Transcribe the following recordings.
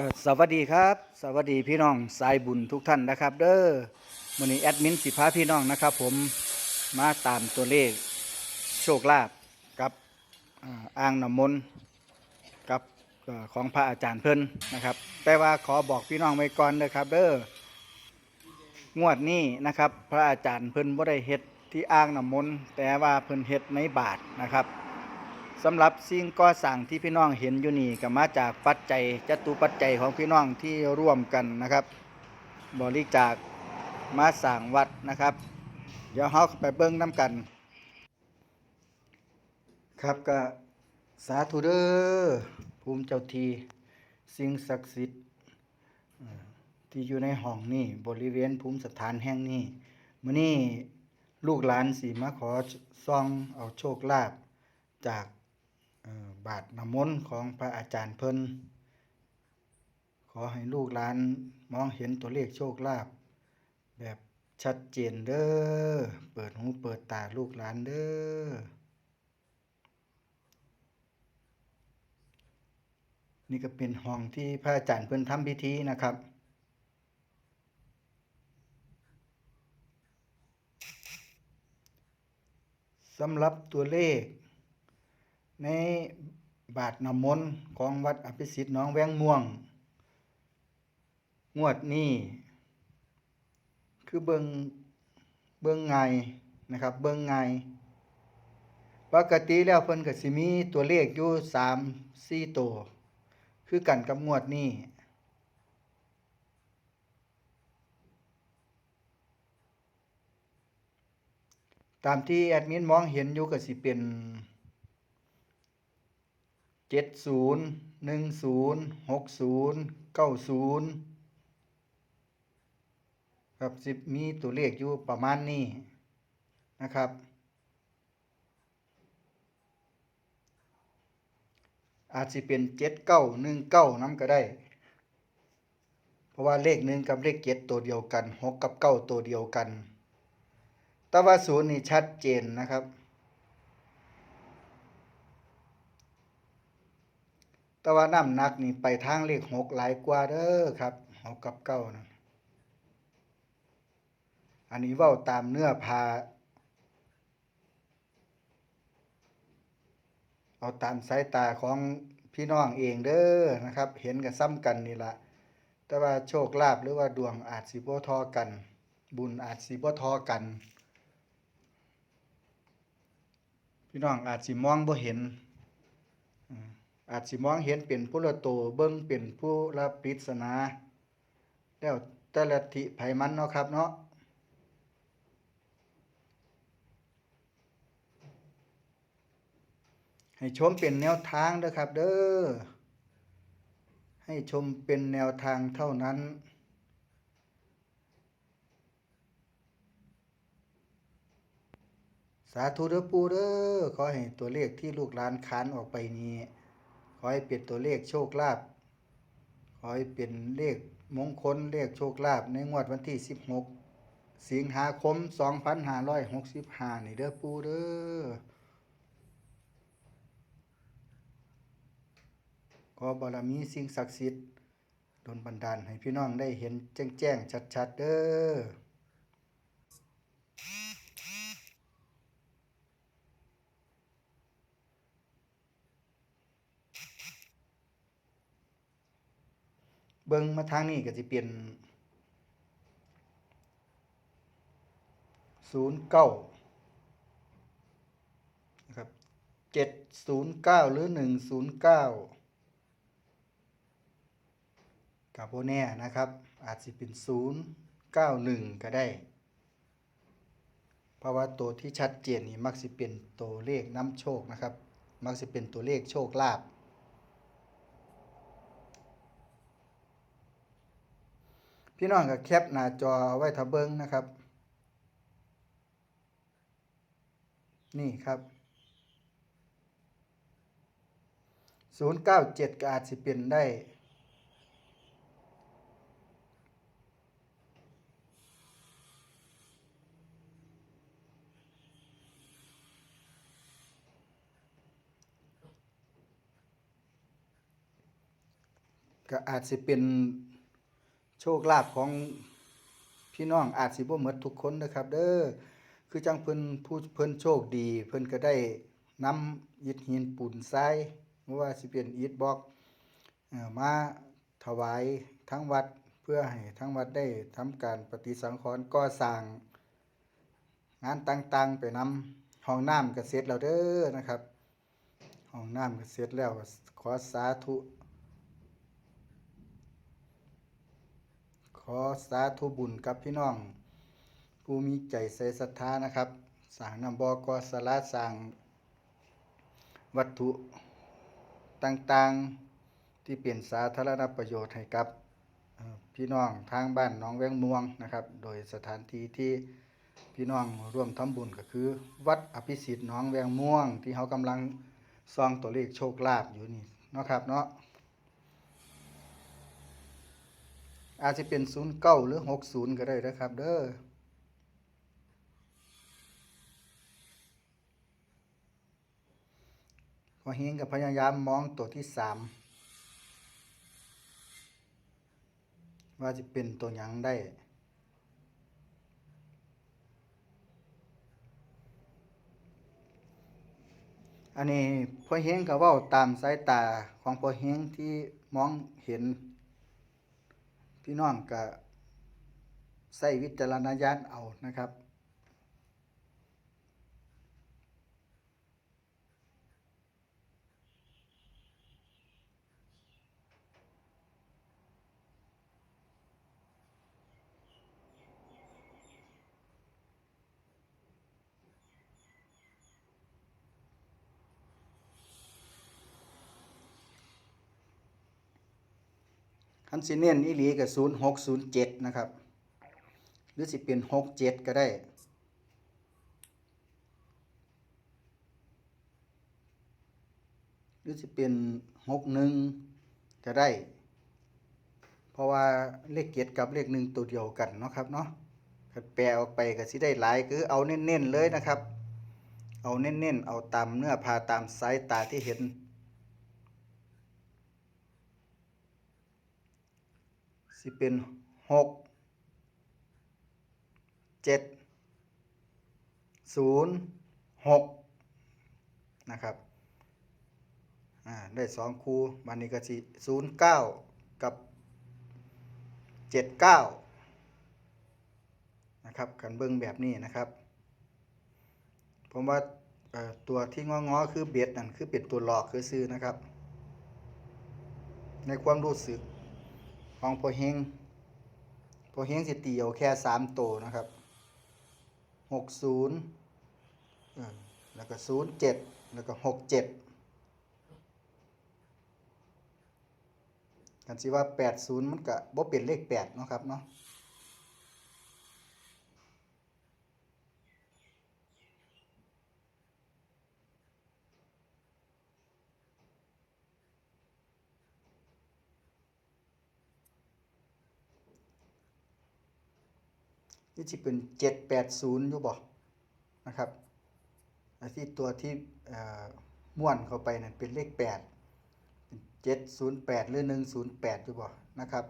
ก็สวัสดีครับ สวัสดีพี่น้องสายบุญทุกท่านนะครับ เด้อวันนี้แอดมินสิพาพี่น้องนะครับ ผมมาตามตัวเลขโชคลาภกับอ่างน้ำมนต์กับของพระอาจารย์เพิ่นนะครับ แต่ว่าขอบอกพี่น้องไว้ก่อนนะครับ เด้องวดนี้นะครับ พระอาจารย์เพิ่นบ่ได้เฮ็ดที่อ่างน้ำมนต์แต่ว่าเพิ่นเฮ็ดในบาทนะครับ สำหรับสิ่งก่อสร้างที่พี่น้องเห็นอยู่นี่ก็มาจากปัจจัยจตุปัจจัยของพี่น้องที่ร่วมกันนะครับ บริจาคมาสร้างวัดนะครับ เดี๋ยวเราไปเบิ้งน้ำกัน ครับก็สาธุเด้อภูมิเจ้าทีสิ่งศักดิ์สิทธิ์ที่อยู่ในห้องนี่บริเวณภูมิสถานแห่งนี้มื้อนี้ลูกหลานสิมาขอซองเอาโชคลาภจาก บาทน้ำมนต์ของพระอาจารย์เพิ่น ขอให้ลูกหลานมองเห็นตัวเลขโชคลาภแบบชัดเจนเด้อ เปิดหูเปิดตาลูกหลานเด้อ นี่ก็เป็นห้องที่พระอาจารย์เพิ่นทำพิธีนะครับสำหรับตัวเลข ในบาทน้ำมนต์ของวัดอภิสิทธิ์น้องแวงม่วง งวดนี้คือเบิงเบิงไงนะครับ เบิงไงปกติแล้วเพิ่นก็สิมีตัวเลขอยู่3 4ตัวคือกันกับงวดนี้ตามที่แอดมินมองเห็นอยู่ก็สิเป็น เจ็ดศูนย์หนึ่งศูนย์หกศูนย์เก้าศูนย์ครับสิบมีตัวเลขอยู่ประมาณนี้นะครับ อาจสิเป็นเจ็ดเก้าหนึ่งเก้าน้ำก็ได้ เพราะว่าเลขหนึ่งกับเลขเจ็ดตัวเดียวกันหกกับเก้าตัวเดียวกัน แต่ว่าศูนย์นี่ชัดเจนนะครับ แต่ว่าน้ำหนักนี่ไปทางเลขหกหลายกว่าเด้อครับหกกับเก้านะอันนี้ว้าตามเนื้อพาเอาตามสายตาของพี่น้องเองเด้อนะครับ เห็นกันซ้ำกันนี่ละแต่ว่าโชคลาภหรือว่าดวงอาจสิบ่ทอกัน บุญอาจสิบ่ทอกัน พี่น้องอาจสิมองบ่เห็น อาจสิมองเห็นเป็นผู้ละโตเบิ่งเป็นผู้ละปริศนาแล้วแต่ละทิไผมันเนาะครับเนาะให้ชมเป็นแนวทางเด้อครับเด้อให้ชมเป็นแนวทางเท่านั้น สาธุเด้อปูเด้อขอให้ตัวเลขที่ลูกหลานขานออกไปนี้ ขอให้เป็นตัวเลขโชคลาภขอให้เป็นเลขมงคลเลขโชคลาภในงวดวันที่ 16 สิงหาคม 2565 นี่เด้อปูเด้อขอบารมีสิ่งศักดิ์สิทธิ์ดลบันดาลให้พี่น้องได้เห็นแจ้งแจ้งๆชัด ๆ เด้อ เบิ่งมาทางนี้ก็สิเป็นศูนย์เก้านะครับเจ็ดศูนย์เก้าหรือหนึ่งศูนย์เก้ากับโบแน่นะครับ อาจสิเป็นศูนย์เก้าหนึ่งก็ได้ เพราะว่าตัวที่ชัดเจนนี่มักสิเป็นตัวเลขน้ำโชคนะครับ มักสิเป็นตัวเลขโชคลาภ พี่น้องก็แคปหน้าจอไว้ถ้าเบิ่งนะครับ นี่ครับ097ก็อาจสิเป็นได้ก็อาจสิเป็น โชคลาภของพี่น้องอาจสิบ่หมดทุกคนนะครับ เด้อคือจังเพิ่นผู้เพิ่นโชคดี เพิ่นก็ได้นำอิฐหินปูนทรายบ่ว่าสิเป็นอิฐบล็อกมาถวายทั้งวัดเพื่อให้ทั้งวัดได้ทำการปฏิสังขรณ์ก่อสร้างงานต่างๆ ไปนำห้องน้ำก็เสร็จแล้วเด้อนะครับห้องน้ำก็เสร็จแล้วขอสาธุ อสาธุบุญกับพี่น้อง ผู้มีใจใส่ศรัทธานะครับสร้างน้ำบอก็สลาสร้างวัตถุต่างๆที่เป็นสาธารณประโยชน์ให้กับพี่น้องทางบ้านน้องแวงม่วงนะครับ โดยสถานที่ที่พี่น้องร่วมทำบุญก็คือ วัดอภิสิทธิ์น้องแวงม่วง ที่เขากำลังซองตัวเลขโชคลาภอยู่นี่เนาะครับเนาะ อาจจะเป็นศูนย์เก้าหรือหกศูนย์ก็ได้นะครับ เด้อพอเฮงกับพยายามมองตัวที่สามว่าจะเป็นตัวยังได้อันนี้พอเฮงก็เว่าตามสายตาของพอเฮงที่มองเห็น พี่น้องก็ใส่วิจารณญาณเอานะครับ คันสิเน้นอีหลีกับศูนย์หกศูนย์เจ็ดนะครับ หรือสิเป็นหกเจ็ดก็ได้ หรือสิเป็นหกหนึ่งก็ได้ เพราะว่าเลขเจ็ดกับเลขหนึ่งตัวเดียวกันเนาะครับเนาะถ้าแปลออกไปก็สิได้หลายคือเอาเน้นๆเลยนะครับ เอาเน้นๆ เอาตามเนื้อพาตามสายตาที่เห็น สิเป็นหกเจ็ดศูนย์หกนะครับอ่าได้สองคูมันนี้ก็สิศูนย์เก้ากับเจ็ดเก้านะครับกันเบิ้งแบบนี้นะครับ ผมว่าตัวที่งองอๆคือเบ็ดนั่นคือเป็นตัวหลอกคือซื้อนะครับ ในความรู้สึก ของพอเฮงพอเฮงสิตีเอาแค่สามตัวนะครับหกศูนย์แล้วก็ศูนย์เจ็ดแล้วก็หกเจ็ดกันสิว่าแปดศูนย์มันก็บ่เป็นเลขแปดเนาะครับเนาะ นี่สิเป็นเจ็ดแปดศูนย์อยู่บ่นะครับไอ้ที่ตัวที่ม้วนเข้าไปนั่นเป็นเลขแปดเจ็ดศูนย์แปดหรือหนึ่งศูนย์แปดอยู่บ่นะครับ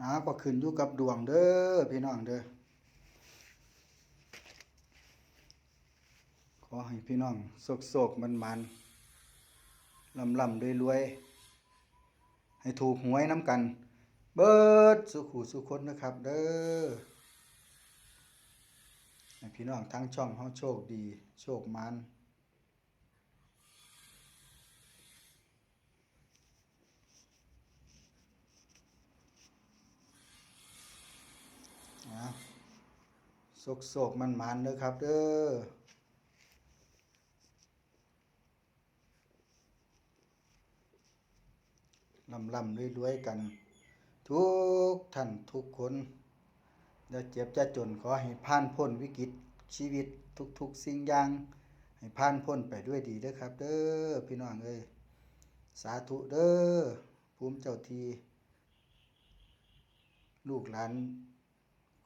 อ่าก็ขึ้นอยู่กับดวงเด้อพี่น้องเด้อ อให้พี่น้องโศกโศกมันมันลำลำรวยรวยให้ถูกหวยน้ำกัน เบิดสุขูสุคนนะครับ เด้อให้พี่น้องทั้งช่องเฮาโชคดี โชคมันโศกโศกมันมันเด้อครับ เด้อ ลำลำรวยๆกัน ทุกท่านทุกคนจะเจ็บจะจนขอให้ผ่านพ้นวิกฤตชีวิตทุกๆ สิ่งอย่าง ให้ผ่านพ้นไปด้วยดีเด้อครับ เด้อพี่น้องเอ้ยสาธุเด้อภูมิเจ้าที ลูกหลาน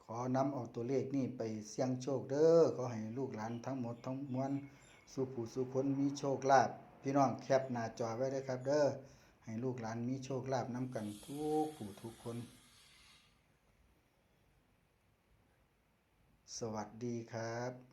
ขอนำเอาตัวเลขนี่ไปเสี่ยงโชคเด้อขอให้ลูกหลานทั้งหมดทั้งมวลสุผู้สุคนมีโชคลาภพี่น้องแคปหน้าจอไว้ด้วยครับเด้อ ให้ลูกหลานมีโชคลาภน้ำกันทุกผู้ทุกคน สวัสดีครับ